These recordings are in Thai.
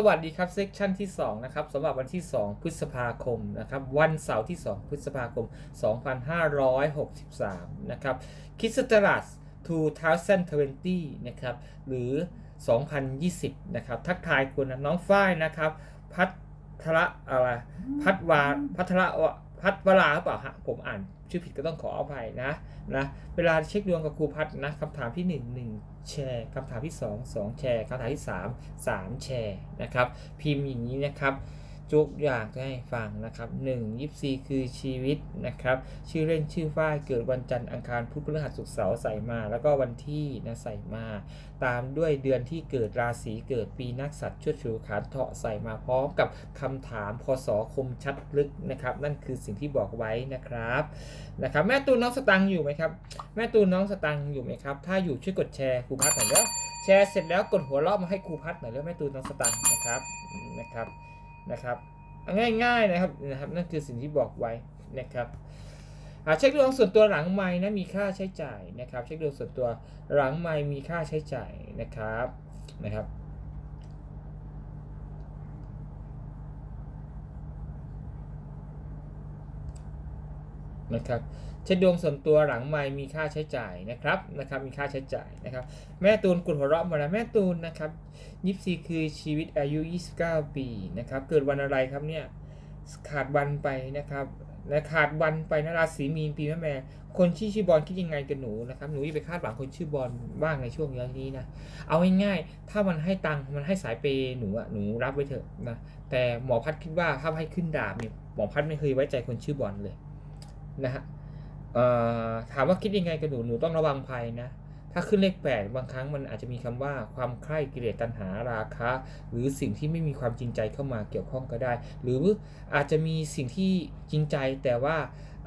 สวัสดีครับเซกชันที่ 2 นะครับสำหรับวันที่ 2 พฤษภาคมนะครับวันเสาร์ที่ 2 พฤษภาคม 2563 นะครับคิสตรัส2020 นะครับ หรือ 2020 นะครับ ทักทายคุณนะน้องฝ้ายนะครับ พัทระอะไรพัทวาพัทระพัทวราหรือเปล่าฮะผมอ่านชื่อผิดก็ต้องขออภัยนะนะ เวลาเช็คดวงกับครูพัทนะคำถามที่ 1 1 แชร์คำถามที่ 2 2 แชร์คำถามที่ 3 3 แชร์นะครับ พิมพ์อย่างนี้นะครับ ยกอยางให้ฟังนะครับ1 24 คือชีวิตนะครับ ชื่อเล่นชื่อฝ้ายเกิดวันจันทร์อังคารพุธพฤหัสศุกร์เสาร์ใส่มา แล้วก็วันที่นะใส่มา ตามด้วยเดือนที่เกิดราศีเกิดปีนักสัตว์ชวดชูขาเถาะใส่มาพร้อมกับคำถามพศคมชัดลึกนะครับ นั่นคือสิ่งที่บอกไว้นะครับนะครับ แม่ตูนน้องสตังอยู่ไหมครับ แม่ตูนน้องสตังอยู่ไหมครับ ถ้าอยู่ช่วยกดแชร์ครูพัดหน่อยเด้อแชร์เสร็จแล้วกดหัวเราะมาให้ครูพัดหน่อยแล้วแม่ตูนน้องสตังนะครับนะครับ นะครับง่ายๆนะครับนะครับนั่นคือสิ่งที่บอกไว้นะครับอ่าเช็คดวงส่วนตัวหลังไม้นะมีค่าใช้จ่ายนะครับ เช็คดวงส่วนตัวหลังไม้มีค่าใช้จ่ายนะครับนะครับ นะครับเช็คดวงส่วนตัวหลังไม่มีค่าใช้จ่ายนะครับนะครับมีค่าใช้จ่ายนะครับ แม่ตูนกุดหัวเราะมาแล้วแม่ตูนนะครับยิปซีคือชีวิตอายุ 29 ปีนะครับเกิดวันอะไรครับเนี่ยขาดวันไปนะครับและขาดวันไปนะราศีมีนปีมะแม่ คนชื่อชื่อบอลคิดยังไงกับหนูนะครับหนูอย่าไปคาดหวังคนชื่อบอลบ้างในช่วงนี้นะเอาง่ายๆถ้ามันให้ตังค์มันให้สายเปยหนูอะหนูรับไว้เถอะนะแต่หมอพัดคิดว่าถ้าให้ขึ้นดาบเนี่ยหมอพัดไม่เคยไว้ใจคนชื่อบอลเลย นะฮะถามว่าคิดยังไงกับหนูหนูต้องระวังภัยนะ ถ้าขึ้นเลขแปดบางครั้งมันอาจจะมีคำว่าความใคร่กิเลสตัณหาราคะ หรือสิ่งที่ไม่มีความจริงใจเข้ามาเกี่ยวข้องก็ได้ หรืออาจจะมีสิ่งที่จริงใจแต่ว่า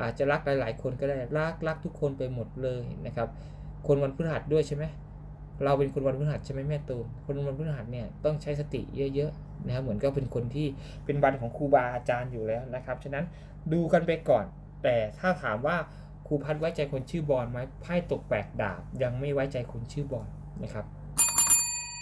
อาจจะรักหลาย ๆ คนก็ได้รักรักทุกคนไปหมดเลยนะครับ คนวันพฤหัสด้วยใช่ไหมเราเป็นคนวันพฤหัสใช่ไหมแม่ตูนคนวันพฤหัสเนี่ยต้องใช้สติเยอะๆนะครับเหมือนก็เป็นคนที่เป็นวันของครูบาอาจารย์อยู่แล้วนะครับ ฉะนั้นดูกันไปก่อน แต่ถ้าถามว่าครูพัดไว้ใจคนชื่อบอลไหมไพ่ตกแปดดาบ ยังไม่ไว้ใจคนชื่อบอลนะครับ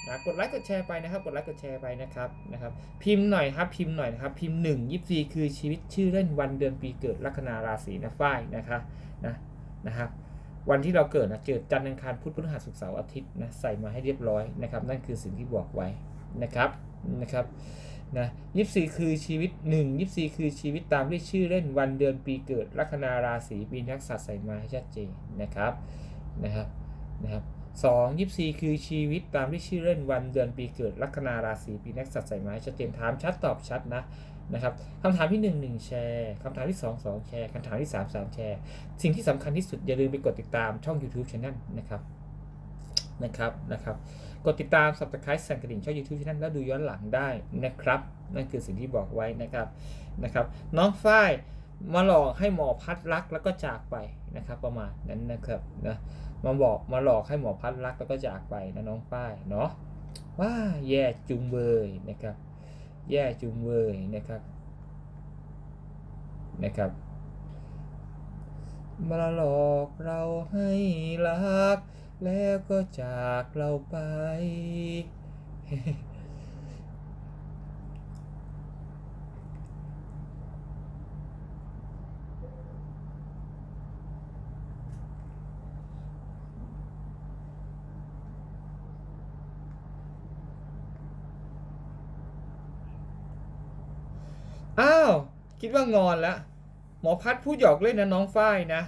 นะกดไลค์กดแชร์ไปนะครับ กดไลค์กดแชร์ไปนะครับนะครับ พิมพ์หน่อยครับ พิมพ์หน่อยนะครับ พิมพ์หนึ่งยิบซีคือชีวิตชื่อเล่นวันเดือนปีเกิดลัคนาราศีนะฝ้ายนะคะนะนะครับ วันที่เราเกิดนะเกิดจันทร์อังคารพุธพฤหัสศุกร์เสาร์อาทิตย์นะใส่มาให้เรียบร้อยนะครับ นั่นคือสิ่งที่บอกไว้นะครับนะครับ นะยิปซีคือชีวิตหนึ่งยิปซีคือชีวิตตามด้วยชื่อเล่นวันเดือนปีเกิดลัคนาราศีปีนักษัตว์ใส่มาให้ชัดเจนนะครับนะครับนะครับสองยิปซีคือชีวิตตามด้วยชื่อเล่นวันเดือนปีเกิดลัคนาราศีปีนักษัตว์ใส่มาให้ชัดเจนถามชัดตอบชัดนะนะครับคำถามที่ 1 1 แชร์คำถามที่ 2 2 แชร์คำถามที่ 3 3 แชร์ สิ่งที่สำคัญที่สุดอย่าลืมไปกดติดตามช่อง YouTube Channel นะครับ นะครับนะครับกดติดตาม subscribe สั่นกระดิ่งช่อง YouTube ที่นั่นแล้วดูย้อนหลังได้นะครับ นั่นคือสิ่งที่บอกไว้นะครับนะครับ น้องฝ้ายมาหลอกให้หมอพัดรักแล้วก็จากไปนะครับประมาณนั้นนะครับนะมาบอกมาหลอกให้หมอพัดรักแล้วก็จากไปนะน้องฝ้ายเนาะว้าแย่จุงเบยนะครับ แย่จุงเบยนะครับนะครับ มาหลอกเราให้รัก แล้วก็จากเราไป อ้าว คิดว่างอนแล้ว หมอพัดพูดหยอกเล่นนะน้องฝ้ายนะ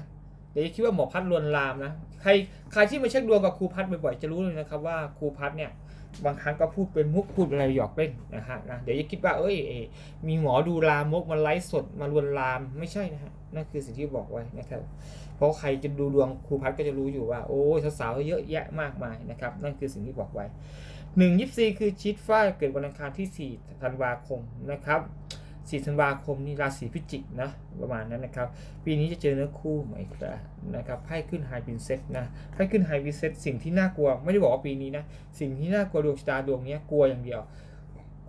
เดี๋ยวคิดว่าหมอพัดลวนลามนะ ใครใครที่มาเช็คดวงกับครูพัดบ่อยๆจะรู้เลยนะครับว่าครูพัดเนี่ยบางครั้งก็พูดเป็นมุกพูดอะไรหยอกเล่นนะฮะนะเดี๋ยวจะคิดว่าเอ้ยเอมีหมอดูลามกมาไลฟ์สดมาลวนลามไม่ใช่นะฮะนั่นคือสิ่งที่บอกไว้นะครับเพราะใครจะดูดวงครูพัดก็จะรู้อยู่ว่าโอ้ยสาวๆเยอะแยะมากมายนะครับนั่นคือสิ่งที่บอกไว้หนึ่งยิปซีคือชิดฝ้าเกิดวันอังคารที่4ธันวาคมนะครับ 4ธันวาคมนี่ราศีพิจิกนะประมาณนั้นนะครับ ปีนี้จะเจอเนื้อคู่ใหม่ครับนะครับไพ่ขึ้นไฮพินเซตนะไพ่ขึ้นไฮพินเซตสิ่งที่น่ากลัวไม่ได้บอกว่าปีนี้นะสิ่งที่น่ากลัวดวงชะตาดวงเนี้ยกลัวอย่างเดียว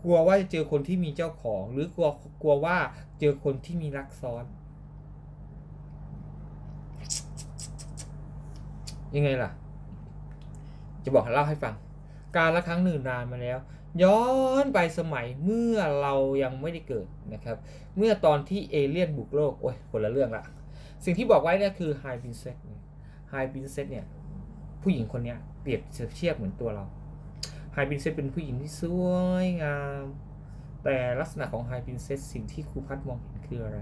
กลัวว่าจะเจอคนที่มีเจ้าของ หรือกลัวกลัวว่าเจอคนที่มีรักซ้อน ยังไงล่ะ จะบอกเล่าให้ฟัง การละครั้งหนึ่งนานมาแล้ว ย้อนไปสมัยเมื่อเรายังไม่ได้เกิดนะครับ เมื่อตอนที่เอเลี่ยนบุกโลก โอ้ยคนละเรื่องละ สิ่งที่บอกไว้เนี่ยคือไฮพินเซตไฮพินเซตเนี่ย ผู้หญิงคนเนี้ยเปรียบเทียบเหมือนตัวเราไฮพินเซตเป็นผู้หญิงที่สวยงาม แต่ลักษณะของไฮพินเซตสิ่งที่ครูพัดมองเห็นคืออะไร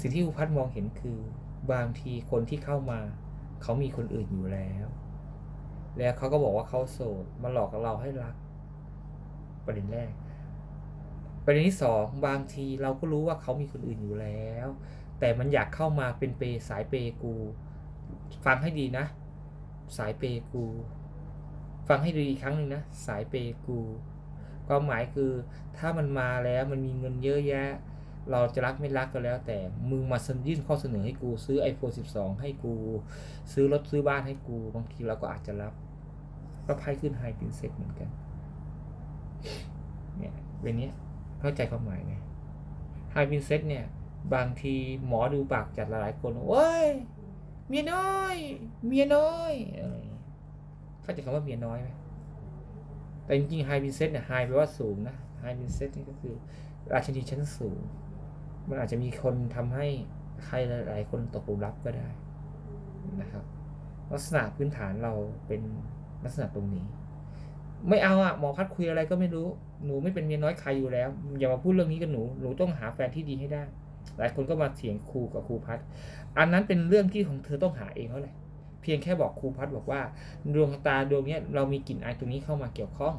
สิ่งที่ครูพัดมองเห็นคือบางทีคนที่เข้ามา เขามีคนอื่นอยู่แล้ว แล้วเขาก็บอกว่าเขาโสดมาหลอกเราให้รัก ประเด็นแรก ประเด็นที่สองบางทีเราก็รู้ว่าเขามีคนอื่นอยู่แล้ว แต่มันอยากเข้ามาเป็นเปย์สายเปย์กู ฟังให้ดีนะ สายเปย์กู ฟังให้ดีอีกครั้งหนึ่งนะ สายเปย์กูความหมายคือถ้ามันมาแล้วมันมีเงินเยอะแยะ เราจะรักไม่รักก็แล้ว แต่มึงมายื่นข้อเสนอให้กูซื้อ iPhone 12 ให้กู ซื้อรถซื้อบ้านให้กู บางทีเราก็อาจจะรับก็ไพ่ขึ้นไฮพินเซ็ตเหมือนกัน เนี่ยเป็นนี้เข้าใจความหมายไหมไฮพินเซ็ตเนี่ย บางทีหมอดูปากจัดหลายคนโอ้ยเมียน้อย เมียน้อยอะไรเข้าใจคำว่าเมียน้อยไหมแต่จริงๆไฮพินเซ็ตเนี่ยไฮแปลว่าสูงนะไฮพินเซ็ตนี่ก็คือราชินีชั้นสูง มันอาจจะมีคนทำให้ใครหลายๆคนตกหลุมรักก็ได้นะครับ ลักษณะพื้นฐานเราเป็นลักษณะตรงนี้ ไม่เอาอะหมอพัดคุยอะไรก็ไม่รู้ หนูไม่เป็นเมียน้อยใครอยู่แล้ว อย่ามาพูดเรื่องนี้กับหนู หนูต้องหาแฟนที่ดีให้ได้ หลายคนก็มาเถียงครูกับครูพัด อันนั้นเป็นเรื่องที่ของเธอต้องหาเองเท่าไหร่เพียงแค่บอกครูพัดบอกว่าดวงตาดวงนี้เรามีกลิ่นอายตรงนี้เข้ามาเกี่ยวข้อง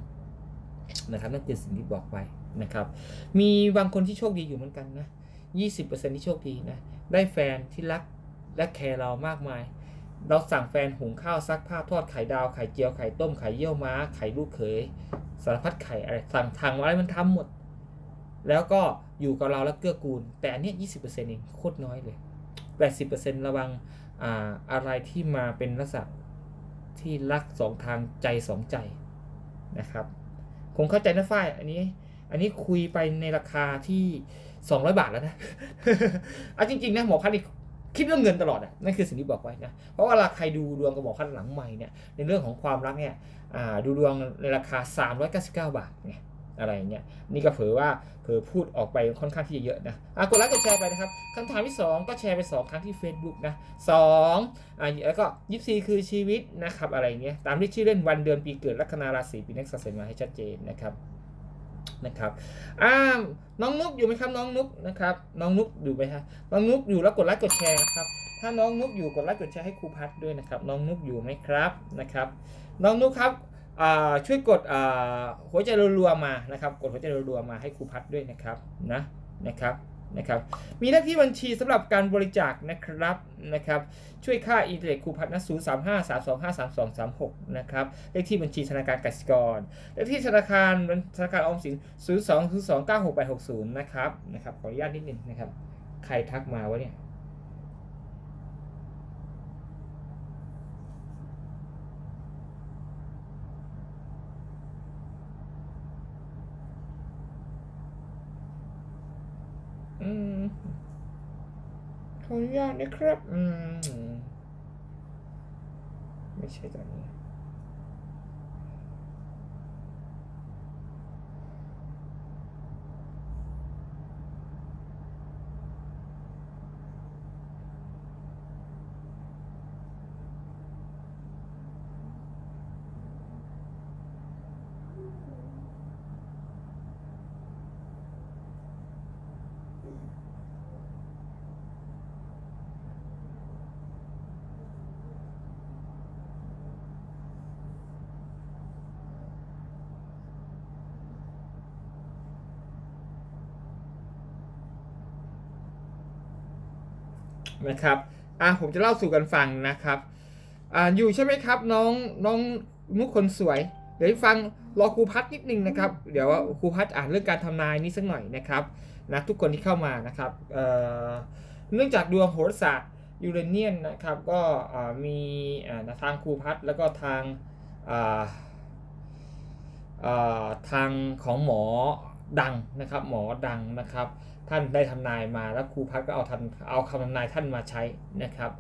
นะครับนั่นคือสิ่งที่บอกไปนะครับ มีบางคนที่โชคดีอยู่เหมือนกันนะ20%ที่โชคดีนะ ได้แฟนที่รักและแคร์เรามากมาย เราสั่งแฟนหุงข้าวซักผ้าทอดไข่ดาวไข่เจียวไข่ต้มไข่เยี่ยวม้าไข่ลูกเขยสารพัดไข่อะไรสั่งทางอะไรมันทำหมด แล้วก็อยู่กับเราแล้วเกื้อกูล แต่อันเนี้ย20%เปอร์เซ็นต์เองโคตรน้อยเลย80%ระวังอ่าอะไรที่มาเป็นลักษณะที่รักสองทางใจสองใจนะครับคงเข้าใจนะฝ้ายอันนี้ อันนี้คุยไปในราคาที่200บาทแล้วนะเอาจริงๆนะหมอพัดนี่ คิดเรื่องเงินตลอดอะนั่นคือสิ่งที่บอกไว้นะเพราะว่าเวลาใครดูดวงกับหมอพัดหลังใหม่เนี่ยในเรื่องของความรักเนี่ยดูดวงในราคา 399 บาทไงอะไรเงี้ยนี่ก็เผอว่าเผอพูดออกไปค่อนข้างที่จะเยอะนะอะกดไลค์กดแชร์ไปนะครับคำถามที่ 2 ก็แชร์ไป 2 ครั้งที่ Facebook นะ2อ่าแล้วก็ยิปซีคือชีวิตนะครับอะไรเงี้ยตามที่ชื่อเล่นวันเดือนปีเกิดลัคนาราศีปีนักสัตว์มาให้ชัดเจนนะครับ นะครับอ้าน้องนุกอยู่ไหมครับน้องนุกนะครับน้องนุกอยู่ไหมฮะน้องนุกอยู่แล้วกดไลค์กดแชร์นะครับถ้าน้องนุกอยู่กดไลค์กดแชร์ให้ครูพัดด้วยนะครับน้องนุกอยู่ไหมครับนะครับ น้องนุกครับช่วยกดหัวใจรัวๆมานะครับ กดหัวใจรัวๆมาให้ครูพัดด้วยนะครับนะนะครับ นะครับ มีหน้าที่บัญชีสำหรับการบริจาคนะครับนะครับ ช่วยค่าอินเทอร์เน็ตครูพัดนะ0 3 5 3 2 5 3 2 3 6นะครับ เลขที่บัญชีธนาคารกสิกร เลขที่ธนาคารธนาคารออมสิน0 2 0 2 9 6 8 6 0นะครับนะครับ ขออนุญาตนิดนึงนะครับ ใครทักมาวะเนี่ย อืม ขออนุญาตนะครับ อืม ไม่ใช่ตอน นะครับอะผมจะเล่าสู่กันฟังนะครับอ่าอยู่ใช่ไหมครับน้องน้องมุกคนสวย เดี๋ยวฟังรอครูพัดนิดนึงนะครับ เดี๋ยวครูพัดอ่านเรื่องการทำนายนี้สักหน่อยนะครับนะทุกคนที่เข้ามานะครับเอ่อเนื่องจากดวงโหราศาสตร์ยูเรเนียนนะครับก็มีทางครูพัดแล้วก็ทางอ่าทางของหมอดังนะครับหมอดังนะครับ ท่านได้ทำนายมาแล้วครูพัดก็เอาทันเอาคำทำนายท่านมาใช้นะครับ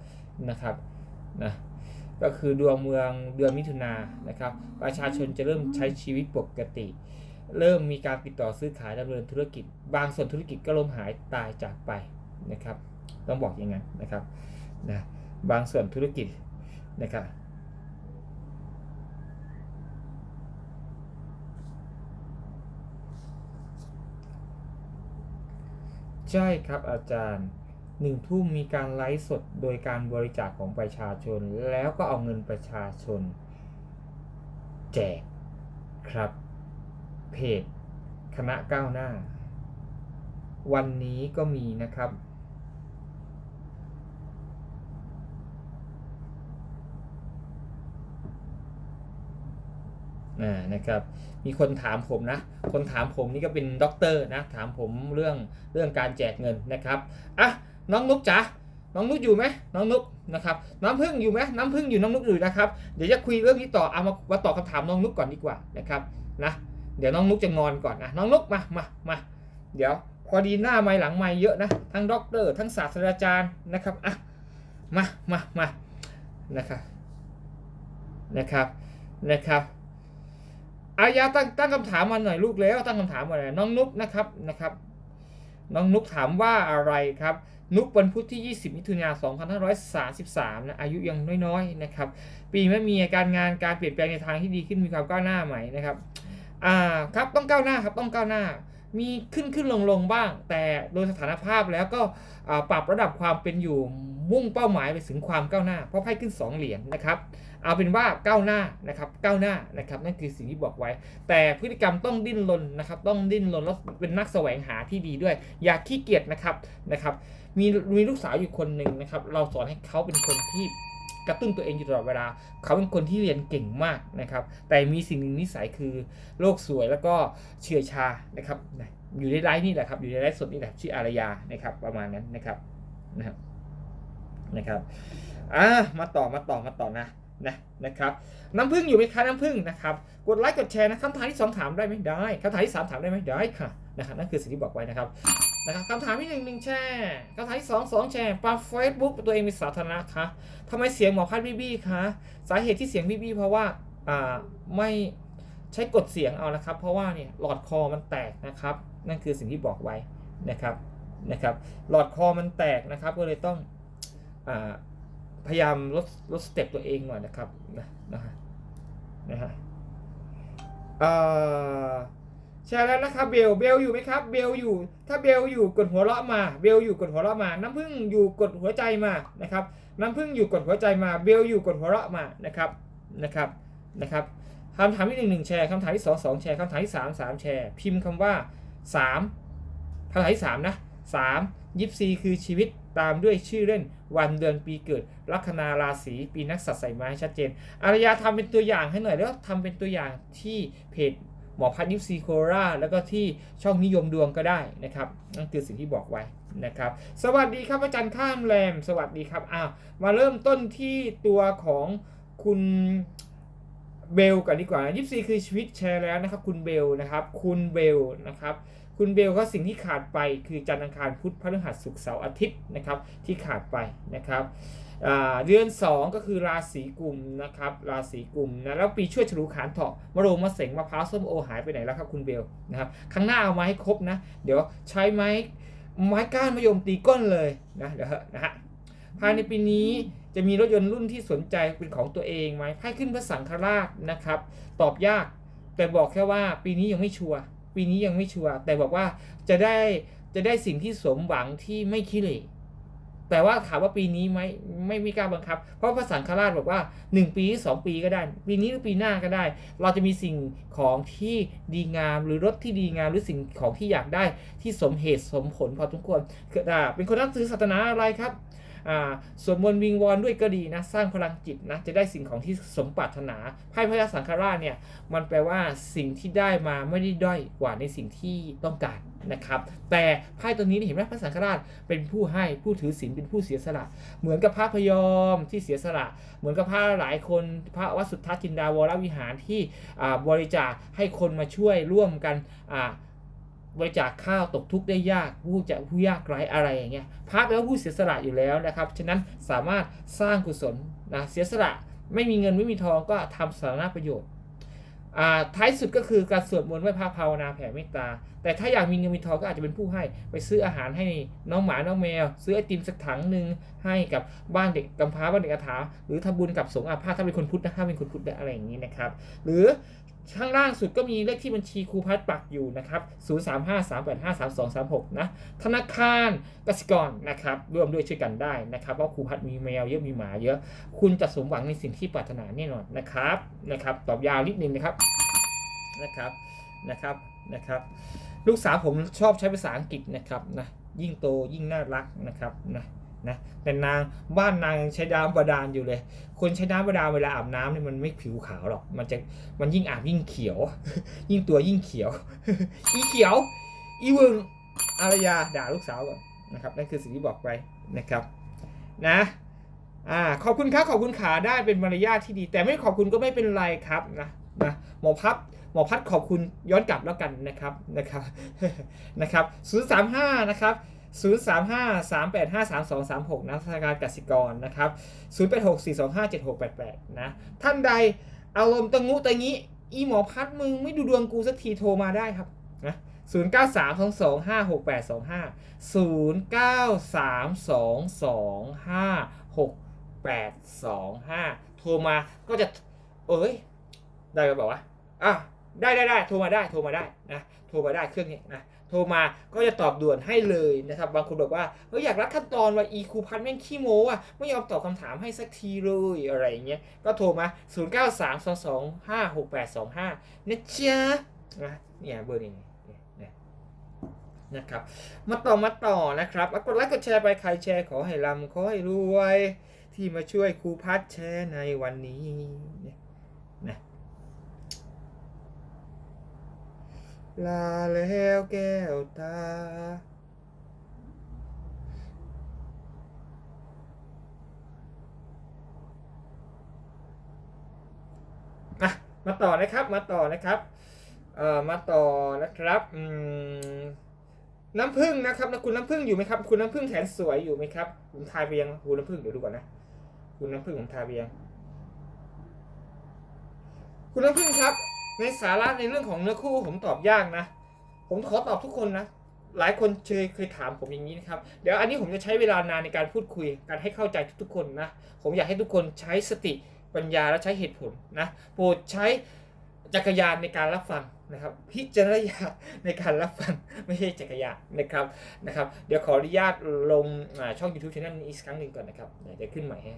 นะครับนะก็คือดวงเมืองเดือนมิถุนายนนะครับ ประชาชนจะเริ่มใช้ชีวิตปกติ เริ่มมีการติดต่อซื้อขายดำเนินธุรกิจ บางส่วนธุรกิจก็ล้มหายตายจากไปนะครับ ต้องบอกอย่างนั้นนะครับนะบางส่วนธุรกิจนะครับ ใช่ครับอาจารย์หนึ่งทุ่มมีการไลฟ์สดโดยการบริจาคของประชาชน แล้วก็เอาเงินประชาชน แจกครับ เพจ คณะก้าวหน้า วันนี้ก็มีนะครับ อ่านะครับมีคนถามผมนะ คนถามผมนี่ก็เป็นด็อกเตอร์นะ ถามผมเรื่องเรื่องการแจกเงินนะครับอะน้องนุกจ๋าน้องนุกอยู่ไหมน้องนุกนะครับน้ำพึ่งอยู่ไหมน้ำพึ่งอยู่น้องนุกอยู่นะครับเดี๋ยวจะคุยเรื่องนี้ต่อเอามามาตอบคำถามน้องนุกก่อนดีกว่านะครับนะเดี๋ยวน้องนุกจะงอนก่อนนะน้องนุกมามามาเดี๋ยวพอดีหน้าไม่หลังไม่เยอะนะทั้งด็อกเตอร์ทั้งศาสตราจารย์นะครับอะมามามานะครับนะครับนะครับ อายาตั้งตั้งคำถามมาหน่อยลูกแล้วตั้งคำถามมาหน่อยน้องนุ๊กนะครับนะครับ น้องนุ๊กถามว่าอะไรครับ นุ๊กวันพุธที่ 20 มิถุนายน 2533 นะอายุยังน้อยๆนะครับ ปีไม่มีการงานการเปลี่ยนแปลงในทางที่ดีขึ้นมีความก้าวหน้าไหมนะครับอ่าครับต้องก้าวหน้าครับต้องก้าวหน้า มีขึ้นขึ้นลงลงบ้าง แต่โดยสถานภาพแล้วก็ปรับระดับความเป็นอยู่มุ่งเป้าหมายไปถึงความก้าวหน้า เพราะไพ่ขึ้น 2 เหรียญนะครับ เอาเป็นว่าก้าวหน้านะครับก้าวหน้านะครับนั่นคือสิ่งที่บอกไว้ แต่พฤติกรรมต้องดิ้นรนนะครับ ต้องดิ้นรนแล้วเป็นนักแสวงหาที่ดีด้วย อย่าขี้เกียจนะครับนะครับ มีมีลูกสาวอยู่คนหนึ่งนะครับ เราสอนให้เขาเป็นคนที่ กระตุ้นตัวเองอยู่ตลอดเวลา เขาเป็นคนที่เรียนเก่งมากนะครับ แต่มีสิ่งหนึ่งนิสัยคือโลกสวยแล้วก็เชื่อชานะครับ อยู่ในไลฟ์นี่แหละครับ อยู่ในไลฟ์สดนี่แหละชื่ออารยานะครับ ประมาณนั้นนะครับนะครับนะครับอ่ามาต่อมาต่อมาต่อนะ นะนะครับน้ำพึ่งอยู่ไหมคะน้ำพึ่งนะครับกดไลค์กดแชร์นะคำถามที่ 2 ถามได้ไหมได้คำถามที่ 3 ถามได้ไหมได้ค่ะนะครับนั่นคือสิ่งที่บอกไว้นะครับนะครับคำถามที่1 1แชร์คำถามที่ 2 2 แชร์ปาเฟซบุ๊กตัวเองเป็นสาธารณะคะทำไมเสียงหมอพัดบี้บี้คะสาเหตุที่เสียงบี้บี้เพราะว่าอ่าไม่ใช้กดเสียงเอานะครับ เพราะว่าเนี่ยหลอดคอมันแตกนะครับ นั่นคือสิ่งที่บอกไว้นะครับนะครับ หลอดคอมันแตกนะครับก็เลยต้องอ่า พยายามลดลดสเต็ปตัวเองหน่อยนะครับนะนะฮะนะฮะเอ่อแชร์แล้วนะครับเบลเบลอยู่ไหมครับเบลอยู่ ถ้าเบลอยู่กดหัวเราะมาเบลอยู่กดหัวเราะมา น้ำผึ้งอยู่กดหัวใจมานะครับน้ำผึ้งอยู่กดหัวใจมาเบลอยู่กดหัวเราะมานะครับนะครับนะครับคำถามที่หนึ่งหนึ่งแชร์คำถามที่สองสองแชร์คำถามที่สามสามแชร์ พิมพ์คำว่าสามคำถามที่สามนะ สามยิปซีคือชีวิตตามด้วยชื่อเล่นวันเดือนปีเกิด ลัคนาราศีปีนักสัตว์ใส่ไม้ชัดเจน อารยาทำเป็นตัวอย่างให้หน่อยแล้วทำเป็นตัวอย่างที่เพจหมอพัดยิปซีโคราแล้วก็ที่ช่องนิยมดวงก็ได้นะครับนั่นคือสิ่งที่บอกไว้นะครับ สวัสดีครับอาจารย์ข้ามแรม สวัสดีครับอ้าวมาเริ่มต้นที่ตัวของคุณเบลกันดีกว่ายิปซีคือชีวิตแชร์แล้วนะครับ คุณเบลนะครับ คุณเบลนะครับ คุณเบลก็สิ่งที่ขาดไปคือจันทร์อังคารพุธพฤหัสศุกร์เสาร์อาทิตย์นะครับที่ขาดไปนะครับเดือน 2 ก็คือราศีกุมนะครับราศีกุมนะแล้วปีช่วยฉลูขานเถาะมะโรงมะเสงมะพร้าวส้มโอหายไปไหนแล้วครับคุณเบลนะครับครั้งหน้าเอามาให้ครบนะ เดี๋ยวใช้ไม้ไม้ก้านมะยมตีก้นเลยนะเดี๋ยวเหอะนะฮะภายในปีนี้จะมีรถยนต์รุ่นที่สนใจเป็นของตัวเองไหมไพ่ขึ้นพระสังฆราชนะครับ ตอบยากแต่บอกแค่ว่าปีนี้ยังไม่ชัวร์ ปีนี้ยังไม่ชัวร์แต่บอกว่าจะได้จะได้สิ่งที่สมหวังที่ไม่ขี้เหร่แต่ว่าถามว่าปีนี้ไหมไม่มีการบังคับ เพราะพระสังฆราชบอกว่า 1 ปี 2 ปีก็ได้ ปีนี้หรือปีหน้าก็ได้ เราจะมีสิ่งของที่ดีงามหรือรถที่ดีงามหรือสิ่งของที่อยากได้ที่สมเหตุสมผลพอสมควรคืออ่าเป็นคนนับถือศาสนาอะไรครับ สวดมนต์วิงวอนด้วยก็ดีนะ สร้างพลังจิตนะ จะได้สิ่งของที่สมปรารถนาไพ่พระสังฆราชเนี่ย มันแปลว่าสิ่งที่ได้มาไม่ได้ด้อยกว่าในสิ่งที่ต้องการนะครับ แต่ไพ่ตัวนี้เห็นไหมพระสังฆราชเป็นผู้ให้ผู้ถือศีลเป็นผู้เสียสละ เหมือนกับพระพยอมที่เสียสละ เหมือนกับพระหลายคนพระวัสุทธจินดาวรวิหารที่บริจาคให้คนมาช่วยร่วมกันอ่า บริจาคข้าวตกทุกข์ได้ยากผู้จะผู้ยากไร้อะไรอย่างเงี้ยพระแปลว่าผู้เสียสละอยู่แล้วนะครับ ฉะนั้นสามารถสร้างกุศลนะเสียสละไม่มีเงินไม่มีทองก็ทำสาธารณประโยชน์อ่าท้ายสุดก็คือการสวดมนต์ไหว้พระภาวนาแผ่เมตตา แต่ถ้าอยากมีเงินมีทองก็อาจจะเป็นผู้ให้ไปซื้ออาหารให้น้องหมาน้องแมว ซื้อไอติมสักถังหนึ่งให้กับบ้านเด็กกำพร้าบ้านเด็กกำพร้าหรือทำบุญกับสงฆ์อาพาธถ้าเป็นคนพุทธนะถ้าเป็นคนพุทธอะไรอย่างนี้นะครับ หรือ ข้างล่างสุดก็มีเลขที่บัญชีครูพัฒน์ปักอยู่นะครับ 0353853236 นะ ธนาคารกสิกรนะครับ ร่วมด้วยช่วยกันได้นะครับ เพราะครูพัฒน์มีแมวเยอะมีหมาเยอะ คุณจะสมหวังในสิ่งที่ปรารถนาแน่นอนนะครับ นะครับ ตอบยาวนิดนึงนะครับ นะครับ นะครับ นะครับ ลูกสาวผมชอบใช้ภาษาอังกฤษนะครับนะ ยิ่งโตยิ่งน่ารักนะครับนะ นะแต่นางบ้านนางใช้น้ำบาดาลอยู่เลย คนใช้น้ำบาดาลเวลาอาบน้ำเนี่ยมันไม่ผิวขาวหรอก มันจะมันยิ่งอาบยิ่งเขียว ยิ่งตัวยิ่งเขียว อีเขียว อีวึงอารยาด่าลูกสาวก่อนนะครับนั่นคือสิ่งที่บอกไปนะครับนะอ่าขอบคุณครับขอบคุณขาได้เป็นมารยาทที่ดี แต่ไม่ขอบคุณก็ไม่เป็นไรครับนะนะหมอพับหมอพัดขอบคุณย้อนกลับแล้วกันนะครับนะครับนะครับ035นะครับ 035 385 3236นะธนาคารกสิกรนะครับ 086 425 7688 นะ ท่านใดอารมณ์ตะงุตะงี้ อีหมอพัดมึงไม่ดูดวงกูสักทีโทรมาได้ครับนะ093 22 56825 093 22 56825 โทรมาก็จะ เอ้ย ได้ไหมบอกว่าอะได้ได้ได้โทรมาได้โทรมาได้นะโทรมาได้เครื่องนี้นะ ทรมาก็จะตอบด่วนให้เลยนะครับ บางคนบอกว่าเฮ้ยอยากรัดขั้นตอนว่าอีคูพันแม่งขี้โม้อะไม่ยอมตอบคำถามให้สักทีเลยอะไรอย่างเงี้ยก็โทรมา 0 9 3 2 2 5 6 8 2 5นะจ๊ะนะเนี่ยเบอร์นี้เนี่ยเนี่ยนะครับ มาต่อมาต่อนะครับกดไลค์กดแชร์ไปใครแชร์ขอให้รำขอให้รวย ที่มาช่วยครูพัดแชร์ในวันนี้เนี่ยนะ ลาแล้วแก้วตาอะมาต่อนะครับ มาต่อนะครับ เอ่อ มาต่อนะครับ อืม น้ำผึ้งนะครับนะคุณน้ำผึ้งอยู่ไหมครับ คุณน้ำผึ้งแขนสวยอยู่ไหมครับ ผมทายไปยังคุณน้ำผึ้งเดี๋ยวดูก่อนนะ คุณน้ำผึ้งผมทายไปยัง คุณน้ำผึ้งครับ ในสาระในเรื่องของเนื้อคู่ผมตอบยากนะ ผมขอตอบทุกคนนะ หลายคนเคยเคยถามผมอย่างนี้นะครับ เดี๋ยวอันนี้ผมจะใช้เวลานานในการพูดคุย การให้เข้าใจทุกๆคนนะ ผมอยากให้ทุกคนใช้สติปัญญาและใช้เหตุผลนะโปรดใช้จักรยานในการรับฟังนะครับ พิจารณาในการรับฟังไม่ใช่จักรยานนะครับนะครับ เดี๋ยวขออนุญาตลงช่อง YouTube channel นี้อีกครั้งหนึ่งก่อนนะครับเดี๋ยวจะขึ้นใหม่ให้